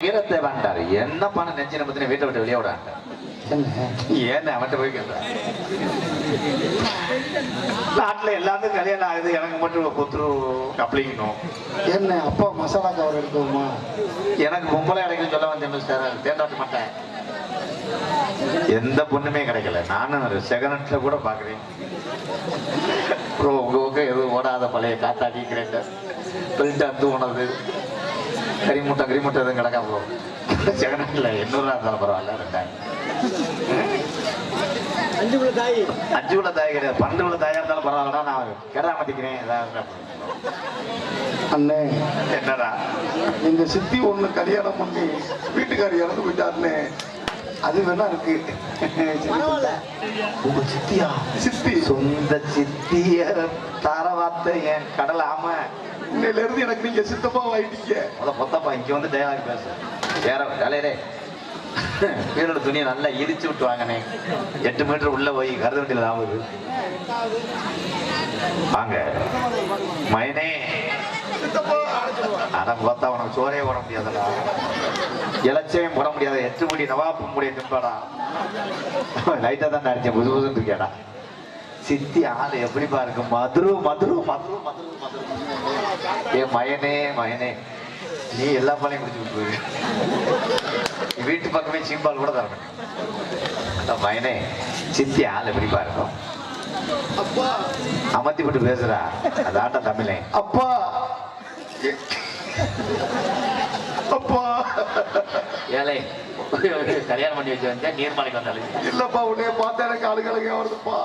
ஈரத்தை வேண்டாரு என்ன பண்ண நெஞ்சின பத்தின வீட்டை விட்டு வெளியே விடாங்க ஏன்னு அவன்கிட்ட போய் கேட்கிறேன் நாட்டுல எல்லாத்துக்கும் கல்யாணம் ஆகுது எனக்கு மட்டும் கொத்துரு கப்ளிக்கணும் என்ன அப்பா மசாலா கவர் எடுக்கணுமா? எனக்கு பொம்பளை கிடைக்கும் சொல்ல வந்தேன் மிஸ்டர் தேர்ந்தாட்ட மாட்டேன் எந்த பொண்ணுமே கிடைக்கல. நானும் செகண்ட்ல கூட பாக்குறேன் அப்புறம் உங்க உங்க எதுவும் ஓடாத பழைய காத்தாடி கிரேண்டர் பெல்ட் கரிமுட்டை கரிமுட்டை எதுவும் கிடக்கா ப்ரோ செகண்ட்ல எண்ணூறுவா இருந்தாலும் பரவாயில்ல ரெண்டாயிரம். அஞ்சு கிலோ தாய். அஞ்சு உள்ள தாய் கிடையாது பன்னெண்டு உள்ள இருந்தாலும் பரவாயில்லடா நான் கிடா மாட்டிக்கிறேன் ஏதாவது அண்ணே. என்னடா? எங்க சித்தி ஒண்ணு கல்யாணம் பண்ணி வீட்டுக்காரி இறந்து போயிட்டாருண்ணே. அது வேணா இருக்கு. உங்க சித்தியா? சித்தி. சொந்த சித்திய தரவாத்த என் கடல் ஆம. இன்னையில இருந்து எனக்கு நீங்க சித்தப்பா ஆயிட்டீங்க முத பொத்தப்பா இங்க வந்து டயலாக் பேசு. வேற வேலையிலே வீரோட துணியை நல்லா இடிச்சு விட்டு வாங்கினேன் எட்டு மீட்டர் உள்ள போய் கருது வண்டியில் ஆகுது. வாங்க. மயனே அட பார்த்தா உனக்கு சோறே போட முடியாதுடா. இலச்சையும் போட முடியாது. எட்டு முடி நவாப்பு முடிய திம்பாடா. லைட்டா தான் அடிச்சேன் புது புதுன்னு இருக்கியாடா. சித்தி ஆளு எப்படிப்பா இருக்கு மதுரு மதுரு மதுரு மதுரு மதுரு. ஏ மயனே மயனே. நீ எல்லா பாலையும் குடிச்சு நீ வீட்டு பக்கமே சீம்பால் கூட தரணும். மயனே சித்தி ஆள் எப்படிப்பா இருக்கும் அப்பா. அமர்த்தி விட்டு பேசுறா. அதாட்ட தமிழே. அப்பா. அப்பா. ஏழை கல்யாணம் பண்ணி வச்சு வந்தா நீர்மலைக்கு வந்தாலும் இல்லப்பா உன்னைய பார்த்தா எனக்கு அழுகழுக வருதுப்பா.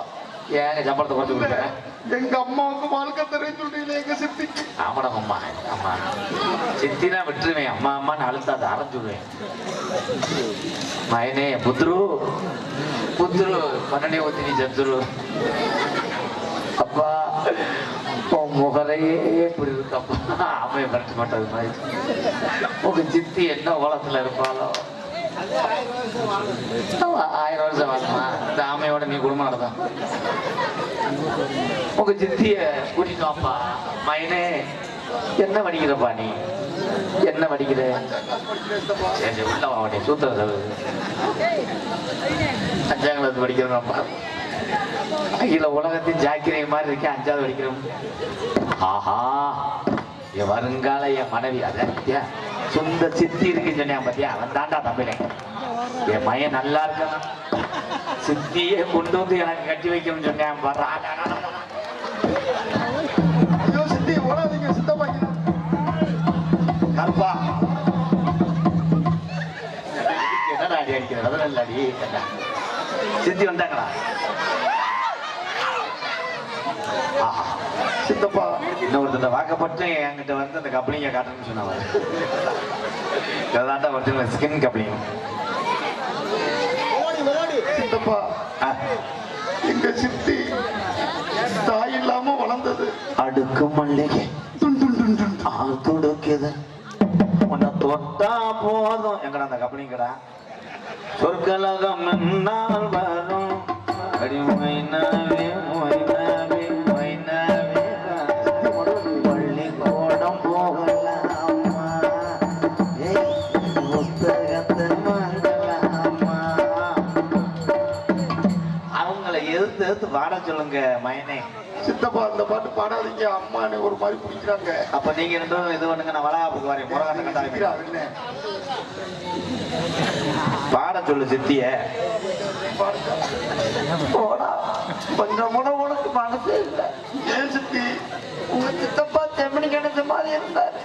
ஏங்க சம்பளத்தை குறைச்சு கொடுக்குறேன் எங்க அம்மாவுக்கு வாழ்க்கை தெரியும் சொல்றீங்களே எங்க சித்திக்கு ஆமாடா அம்மா அம்மா சித்தினா விட்டுருவேன் அம்மா அம்மான்னு அழுத்தாத அரைஞ்சுடுவேன் மயனே புத்ரு புத்ரு பண்ணனே ஒத்தி நீ சத்துரு அப்பா உன் முகரையே இப்படி இருக்கு அப்பா அம்மையை பரட்ட மாட்டது மாதிரி உங்க சித்தி என்ன ஓலத்துல இருப்பாளோ அவ ஆயிரம் வருஷம் வாழமா இந்த ஆமையோட நீ குடும்பம் நடதான் உங்க சித்திய கூட்டிட்டு வாப்பா. மைனே என்ன வடிக்கிறப்பா நீ? என்ன வடிக்கிற சரி சரி, உள்ள வா நீ சூத்திர சொல்லுது அஞ்சாம் கிளாஸ் படிக்கிறோம்ப்பா அகில உலகத்தின் ஜாக்கிரை மாதிரி இருக்கேன் அஞ்சாவது படிக்கிறோம் ஆஹா. என் வருங்கால என் மனைவி அதான் சொந்த சித்தி இருக்குன்னு சொன்னேன் பாத்தியா? அவன் தாண்டா தமிழன். என் மயன் நல்லா இருக்கான். சித்தியே கொண்டு வந்து எனக்கு கட்டி வைக்கணும்னு சொன்னேன். ஐயோ சித்தி ஓடாதீங்க சித்தப்பா. கருப்பா. என்னடா அடி அடிக்கிற? ரதம் இல்ல அடி சித்தி வந்தாங்களா. சித்தப்பா இன்னொருத்தர் வாக்கப்பட்டு என்கிட்ட வந்து அந்த கப்ளிங்க காட்டுன்னு சொன்னாங்க இதாண்டா ஒரிஜினல் ஸ்கின் கப்ளிங் சித்தப்பா எங்க சித்தி தாய் இல்லாம வளர்ந்தது. அடுக்கு மல்லிகை. துடுக்குது உன்னை தொட்டா போதும். எங்கடா அந்த கப்ளிங்கடா சொற்கலகம் என்னால் வரும். அடி மைனாவே பாட சொல்லுங்க மயனே. சித்தப்பா அந்த பாட்டு பாடாதீங்க. அம்மா என்னை ஒரு மாதிரி பிடிக்கிறாங்க. அப்ப நீங்க ரெண்டும் இது பண்ணுங்க நான் வளகாப்புக்கு வரேன் முறகாட்ட கட்டாயம் என்ன? பாட சொல்லு சித்திய. பாடுங்க. போடா. கொஞ்சம் கூட உனக்கு மனசே இல்லை. ஏன் சித்தி? உங்க சித்தப்பா செம்மணி கிடைச்ச மாதிரி இருந்தாரு.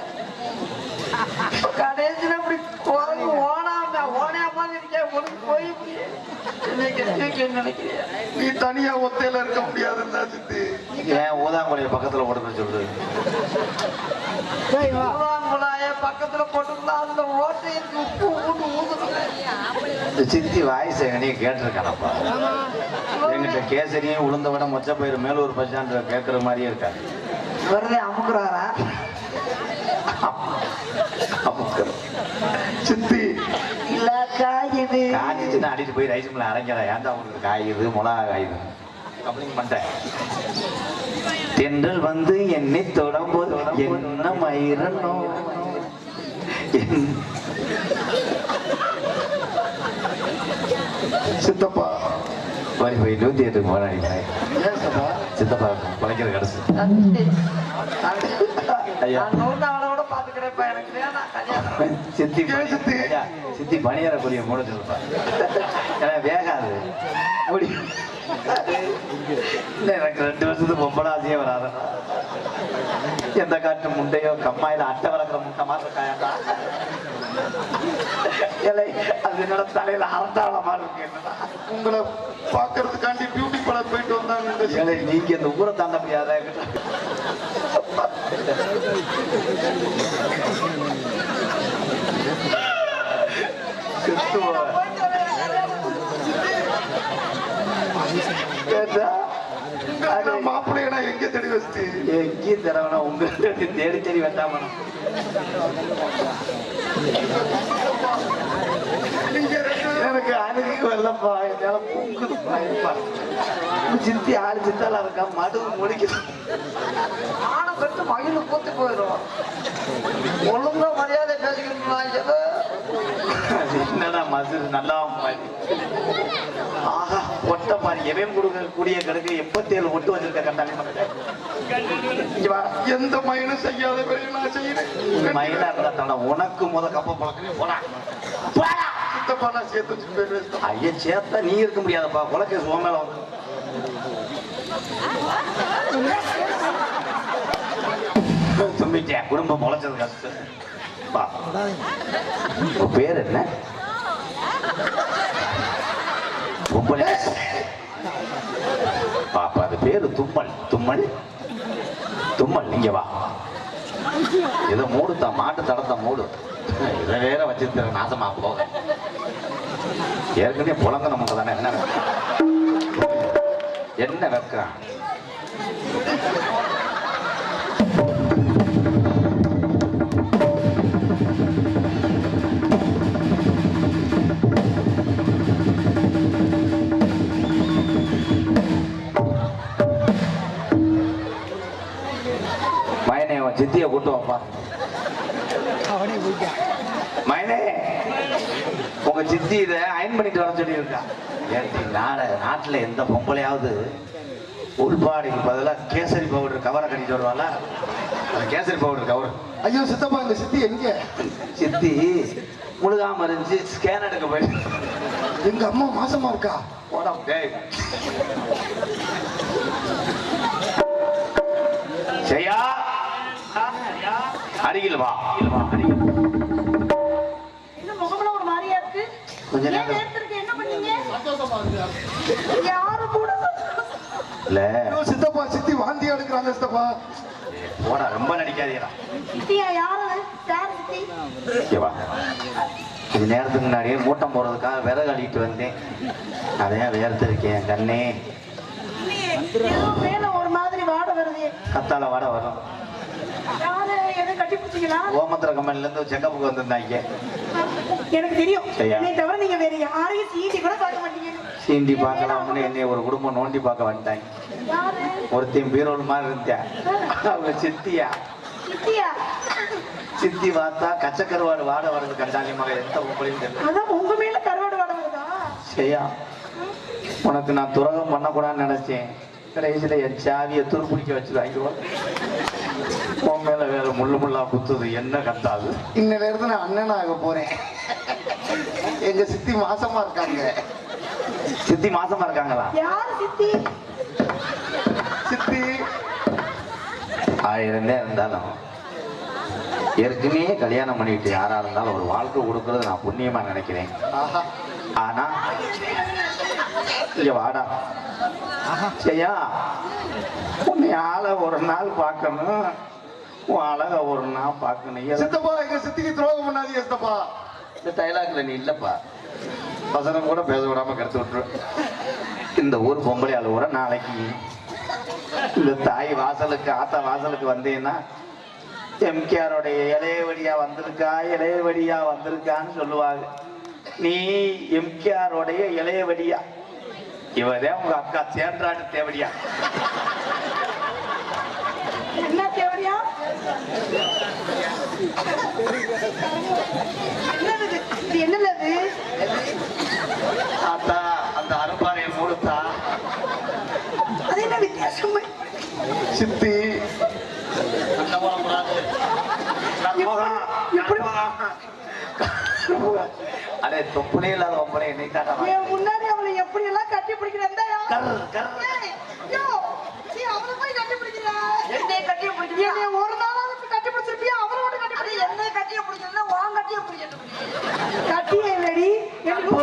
கடைசியில இப்படி குரங்கு ஓனாம ஓனையா மாதிரி இருக்கேன் உனக்கு போய் நினைக்கிறியா நீ தனியா ஒத்தையில இருக்க முடியாதுன்னா சித்தி? ஏன் ஊதாங்குழைய பக்கத்துல போட்டு சொல்லுது ஊதாங்குழாய பக்கத்துல போட்டுருந்தா அதுல ஓட்டைக்கு உப்பு ஊட்டு ஊதுறேன் சித்தி வாய்ஸ் எங்கனையே கேட்டிருக்கானப்பா. எங்கிட்ட கேசரியும் உளுந்த விட மொச்ச பயிர் மேலூர் பச்சான்ற கேட்கற மாதிரியே இருக்காது வெறுതെ அமுக்குறாரா? அமுக்கர். சித்தி நான் அடிட்டு போய் ரைஸ் மில்ல அடைஞ்சல ஏன்டா உங்களுக்கு காய் இது மிளகா காய் கம்ப்ளைண்ட் பண்ணிட்டேன் தென்றல் வந்து என்னை தொடம்போது என்ன மயிரனோ சித்தப்பா வரி போய் நூத்தி எட்டு போராடி சித்தப்பா பழைக்கிற கடைசி ஐயா சித்தி சித்தி? சித்தி பணியாரக்கூடிய மூட சொல்லுப்பா. ஏன்னா வேகாது. முடி இல்ல, எனக்கு ரெண்டு வருஷத்துக்கு பொம்பளை ஆசையே வராது. எந்த காட்டு முண்டையோ கம்மாயில அட்டை வளர்க்குற முட்டை மாதிரி இல்லை அது என்னோட தலையில அரட்டாள மாதிரி இருக்கு உங்களை பாக்குறதுக்காண்டி பியூட்டி பார்லர் போயிட்டு வந்தாங்க நீங்க இந்த ஊரை தாண்ட முடியாத? உங்க மாப்பிள்ளைய நான் எங்க தேடி வச்சுட்டு? எங்கேயும் தரவனா உங்கள்கிட்ட தேடி தேடி ரெண்டு எனக்கு அணுகு வரலப்பா என்னால பொங்குது பயப்பா சித்தி ஆளு சித்தால இருக்கா? மடு முடிக்குது. ஆனை பெற்று மகிழ்ந்து கூத்து போயிடும். ஒழுங்கா மரியாதை பேசிக்கணும் ஏதோ அது என்னடா மது நல்லா ஆஹா ஒட்ட மாதிரி. எவன் கொடுக்க கூடிய கிடக்கு எண்பத்தேழு ஒட்டு வச்சிருக்க கண்டாளி இங்க வா. எந்த மயனும் செய்யாத நான் செய்யறேன் இருந்தா தானே உனக்கு முத கப்ப பழக்கமே. போடா. போடா. சித்தப்பா நான் சேர்த்து வச்சு போயிருவேன் சித்தப்பா. ஐயா சேர்த்தா நீ இருக்க முடியாதப்பா. குலக்கே சோமேல வந்து குடும்பம் முளைச்சது கஷ்டம் பேர் என்ன? பாப்பா அது பேரு தும்மல். தும்மல்? தும்மல் இங்க வா. இதை மூடுத்தா மாட்டு தடத்த மூடு. இதை வேற வச்சிருக்கிற நாசமா போக. ஏற்கனவே புலங்க நமக்கு தானே என்ன? என்ன வைக்கிறான்? சித்திய கூட்டு வாப்பா. மயனே உங்க சித்தி இதை அயன் பண்ணிட்டு வர சொல்லி இருக்கா ஏன்டி நாட நாட்டுல எந்த பொம்பளையாவது உள்பாடிக்கு பதிலாக கேசரி பவுடர் கவரை கட்டிட்டு அந்த கேசரி பவுடர் கவர் ஐயோ சித்தப்பா இந்த சித்தி எங்க? சித்தி முழுகாம இருந்துச்சு ஸ்கேன் எடுக்க போயிட்டு. எங்க அம்மா மாசமா இருக்கா? போடா டேய். செய்யா அருகில் வா. கொஞ்ச நேரம். இல்ல. சித்தப்பா சித்தி வாந்தி எடுக்கிறாங்க சித்தப்பா. போடா ரொம்ப நடிக்காதீடா சித்தியா யாரு யார் சித்தி? இங்க வா. இது நேரத்துக்கு முன்னாடியே மூட்டம் போடுறதுக்காக விறகு அள்ளிட்டு வந்தேன். அதையா வேர்த்து இருக்கேன் கண்ணே. ஒரு மாதிரி வாட வருது. கத்தால வட வரும். யாரு எதுவும் கட்டி பிடிச்சிங்களா ஓமத்திர கம்பெனில இருந்து செக்கப்புக்கு வந்திருந்தாங்க. எனக்கு தெரியும். சரியா? என்னை தவிர நீங்க வேற யாரையும் சீட்டி கூட பார்க்க மாட்டீங்க. சீண்டி பார்க்கலாம்னு என்னை ஒரு குடும்பம் நோண்டி பார்க்க வந்துட்டாங்க. ஒருத்தையும் பீரோல் மாதிரி இருந்தேன் அவங்க சித்தியா. சித்தியா? சித்தி பார்த்தா கச்சக்கருவாடு வாட வருது கண்டாலி மக எந்த தெரியல. அதான் உங்க மேல கருவாடு வாட வருதா? செய்யா உனக்கு நான் துரோகம் பண்ணக்கூடாதுன்னு நினைச்சேன். கடைசியில என் சாவியை துருப்பிடிக்க வச்சிருவாங்க. உன் மேல வேற முள்ளு முள்ளா குத்துது. என்ன கத்தாது இன்ன நேரத்துல நான் அண்ணன் ஆக போறேன். எங்க சித்தி மாசமா இருக்காங்க. சித்தி மாசமா இருக்காங்களா? யாரு சித்தி? சித்தி. ஆயிரம் தான் இருந்தாலும் ஏற்கனவே கல்யாணம் பண்ணிட்டு யாரா இருந்தாலும் ஒரு வாழ்க்கை கொடுக்கறது நான் புண்ணியமா நினைக்கிறேன். ஆனா இங்க வாடா. சரியா உன்னை ஆளை ஒரு நாள் பார்க்கணும். உன் அழக ஒரு நாள் பார்க்கணும். சித்தப்பா எங்க சித்திக்கு துரோகம் பண்ணாதீங்க சித்தப்பா. இந்த டைலாக்ல நீ இல்லப்பா. வசனம் கூட பேச விடாம கருத்து விட்டுரு. இந்த ஊர் பொம்பளை அழுவுற நாளைக்கு? இந்த தாய் வாசலுக்கு ஆத்தா வாசலுக்கு வந்தேன்னா எம்கேஆரோடைய இளைய வழியா வந்திருக்கா இளைய வழியா வந்திருக்கான்னு சொல்லுவாங்க. நீ எம்கேஆரோடைய இளைய வழியா இவரே உங்க அக்கா சேர்ந்தாட்டு தேவடியா. என்ன தேவடியா? என்னது அத்தா அந்த அரும்பாறையை மூடுத்தா. அது என்ன வித்தியாசம்? சித்தி. அந்த எப்படி தொப்புனே இல்லாத ஒப்பனை என்னை தாண்டா என் முன்னாடி அவளை எப்படி எல்லாம் கட்டி பிடிக்கிறேன் கர் கர் அவளை போய் கட்டி பிடிக்கிறா என்னை கட்டிய பிடிச்சிருக்கியா என்னை ஒரு நாளாவது கட்டி பிடிச்சிருப்பியா அவளோட கட்டி அது பிடிக்க என்னை கட்டிய பிடிச்சிருந்தா உன் கட்டிய பிடிச்சிட்டு கட்டியே இல்லடி. கற்பு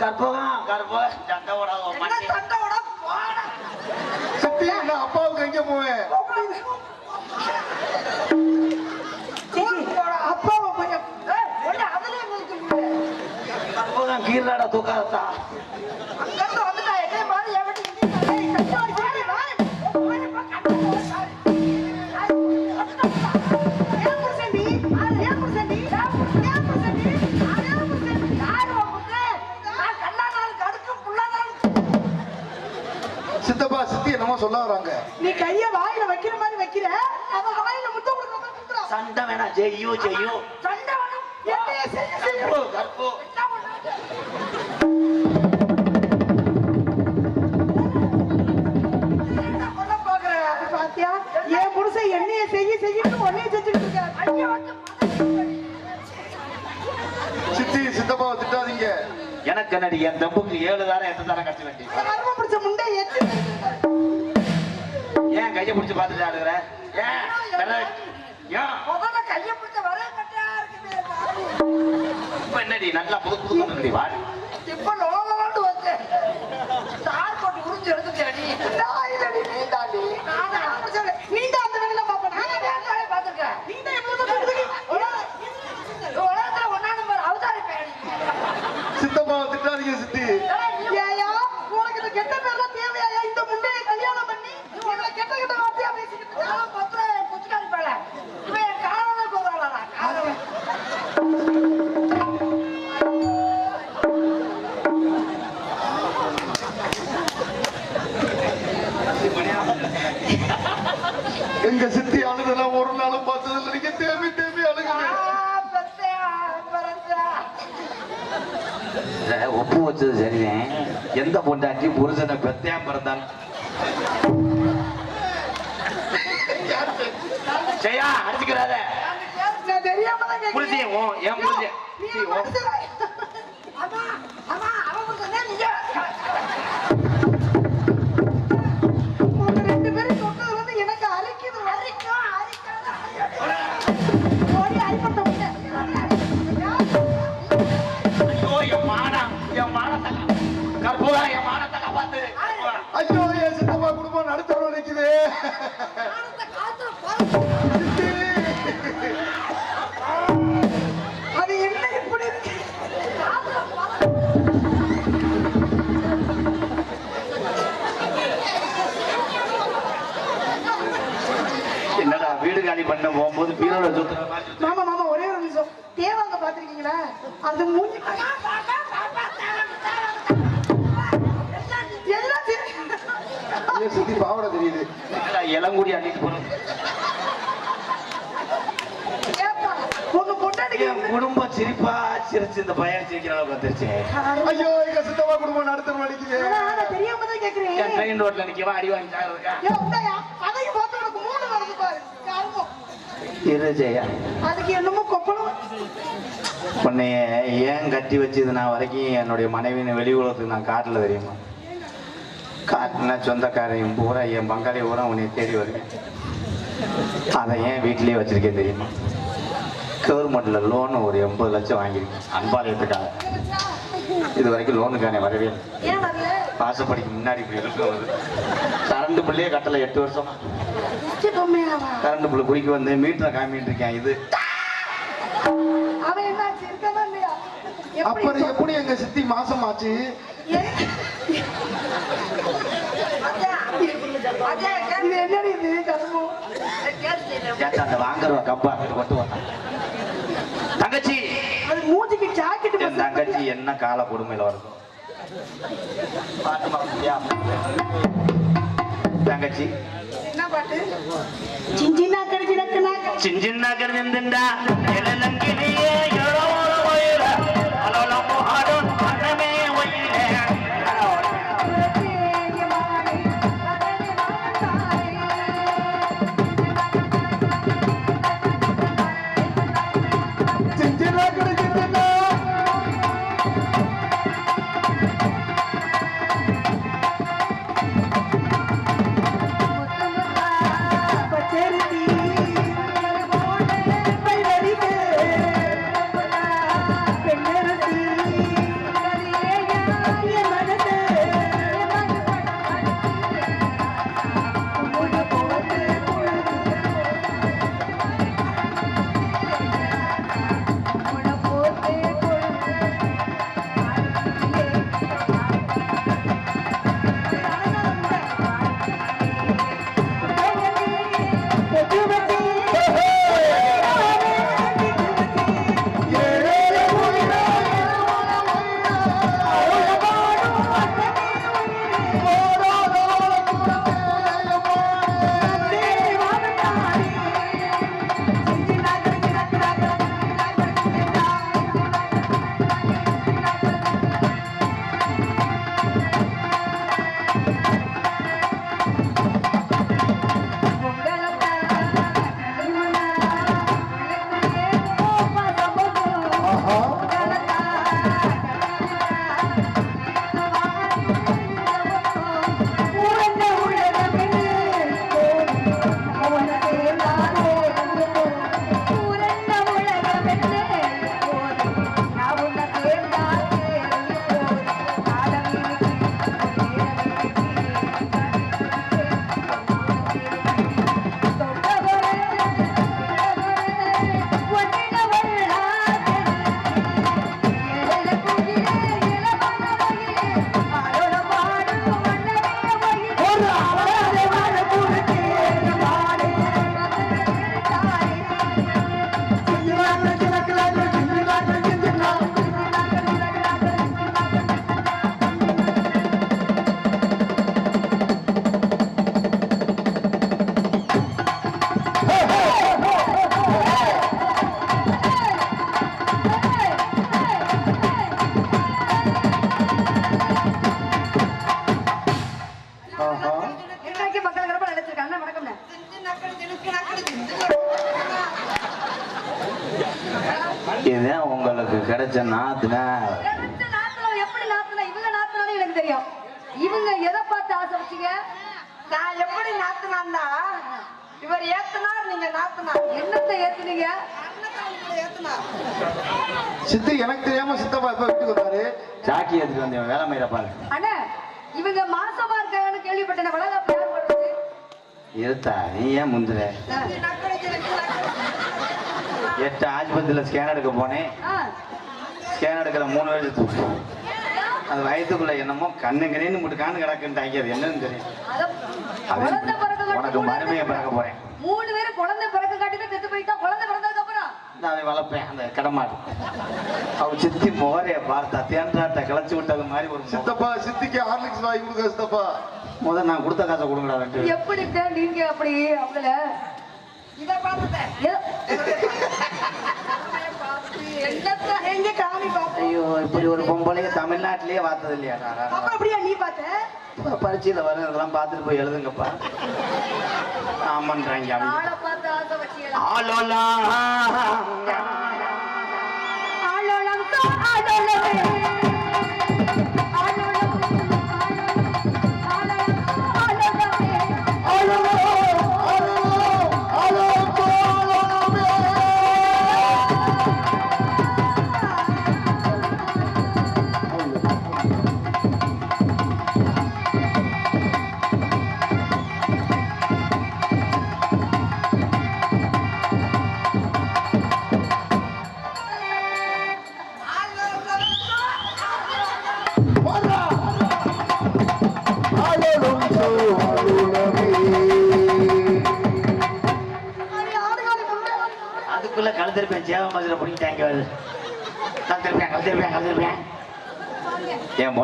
கற்பகம் கற்பகம் சண்டை ஓடாத சண்டை விட போடா? சித்தி நான் அப்பாவுக்கு எங்க போவேன்? நாளுக்கு. சித்தப்பா சித்தி என்னமோ சொல்ல வராங்க. நீ கைய வாயில வைக்கிற மாதிரி வைக்கிற. அவ வாயில முத்தம் கொடுக்குற மாதிரி கொடுக்குறா சண்டை வேணா ஜெய்யோ ஜெய்யோ. என்னடி என் தம்புக்கு ஏழு தாரம் எட்டு தாரம் கட்ட வேண்டி? கர்ம பிடிச்ச முண்டை எத்தி ஏன் கையை பிடிச்சு பார்த்துட்டு ஆடுகிற ஏன்? ஏன்? முதல்ல கையை பிடிச்ச வரே கட்டியா இருக்குது இப்ப என்னடி? நல்லா புது புது வாடி. எந்த பொண்டாட்டி புருஷனை பெத்தையாம சித்தி பாவடை தெரியுது இளங்குடி அன்னைக்கு போறோம் குடும்பம் சிரிப்பா சிரிச்சு இந்த பையன் சிரிக்கிற அளவுக்கு வந்துருச்சு ஐயோ எங்க சித்தப்பா குடும்பம் கேக்குறேன். என் ட்ரெயின் ரோட்ல நிக்கவா அடி வாங்கி சாகிறதுக்கா ஏன் உண்மையா? அதையும் பார்த்து உனக்கு மூணு வருது பாரு கர்மம். இரு ஜெயா. அதுக்கு என்னமோ கொப்பளம். உன்னைய ஏன் கட்டி வச்சது நான் வரைக்கும் என்னுடைய மனைவியின் வெளி உலகத்துக்கு நான் காட்டல தெரியுமா? காட்டின சொந்தக்காரையும் பூரா என் பங்காளி பூரா உன்னை தேடி வருவேன். அதை ஏன் வீட்டிலேயே வச்சிருக்கேன் தெரியுமா? கவர்மெண்ட்ல லோன் ஒரு எண்பது லட்சம் வாங்கியிருக்கேன். அன்பாலயத்துக்காக இது வரைக்கும் லோனுக்கான வரவே இல்லை. பாசப்படிக்கு முன்னாடி இப்படி இருக்கும் கரண்ட் பிள்ளையே கட்டல எட்டு வருஷமா. கரண்ட் பிள்ளை குடிக்க வந்து மீட்டரை காமிட்டு இருக்கேன். இது அப்புறம் எப்படி எங்க சித்தி மாசம் ஆச்சு? தங்கச்சி! தங்கச்சி என்ன கால கொடுமையில வருதோ? தங்கச்சி என்ன பாட்டு சிஞ்சினா கடிச்சினக்குனா சின்ன சித்தப்பா எப்ப வீட்டுக்கு வந்தாரு சாக்கி எடுத்துட்டு வந்தேன் வேலை மயில பாரு. அண்ணா இவங்க மாசமா இருக்காங்கன்னு கேள்விப்பட்டேன் பண்ணுறது இருத்தா நீ ஏன் முந்துற? எட்டு ஆஸ்பத்திரியில் ஸ்கேன் எடுக்க போனேன். ஸ்கேன் எடுக்கிற மூணு வருஷத்துக்கு அது வயத்துக்குள்ள என்னமோ கண்ணு கண்ணு மட்டும் காணு கிடக்குன்ட்டாங்க அது என்னன்னு தெரியும் காட்டி உனக்கு மருமையை பிறக்க போறேன். மூணு பேரும் குழந்தை பிறக்க காட்டிட்டு செத்து போயிட்டா குழந்தை அப்புறம் நான் அதை வளர்ப்பேன் அந்த கடமாடு. அவ சித்தி மோரைய பார்த்தா தேன்றாட்ட கிளச்சி விட்டது மாதிரி ஒரு. சித்தப்பா சித்திக்கு ஹார்லிக்ஸ் வாங்கி கொடுங்க சித்தப்பா. முத நான் கொடுத்த காசை கொடுங்கடா ரெண்டு. எப்படித்த நீங்க அப்படி அவங்கள இதை பார்த்துட்டேன் எங்க காமி பார்த்தேன் ஐயோ இப்படி ஒரு பொம்பளைய தமிழ்நாட்டிலேயே பார்த்தது இல்லையா அப்ப அப்படியா நீ பார்த்த? பரீட்சையில் வர இதெல்லாம் பார்த்துட்டு போய் எழுதுங்கப்பா. ஆமான்றாங்க அவங்க ஆளை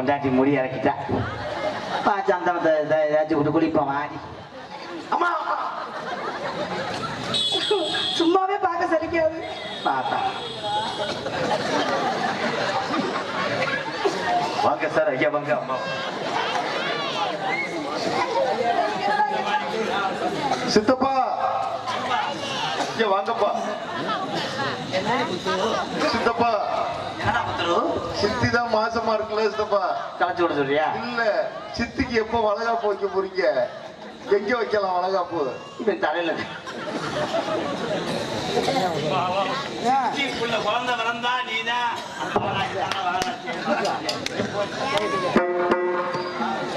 பொண்டாட்டி முடி இறக்கிட்டா. பாச்சு அந்த ஏதாச்சும் விட்டு குளிப்போம் ஆடி. அம்மா சும்மாவே பார்க்க சரிக்காது பார்த்தா. வாங்க சார் ஐயா வாங்க அம்மா. சித்தப்பா. ஐயா வாங்கப்பா. சித்தப்பா. என்னடா புத்தரு? சித்தி தான் மாசமா இருக்குல்ல சித்தப்பா. களைச்சு விட சொல்றியா? இல்ல சித்திக்கு எப்போ வளகாப்பு வைக்க போறீங்க? எங்க வைக்கலாம் வளகாப்பு? இவன் தலையில குழந்தை பிறந்தா நீதான்.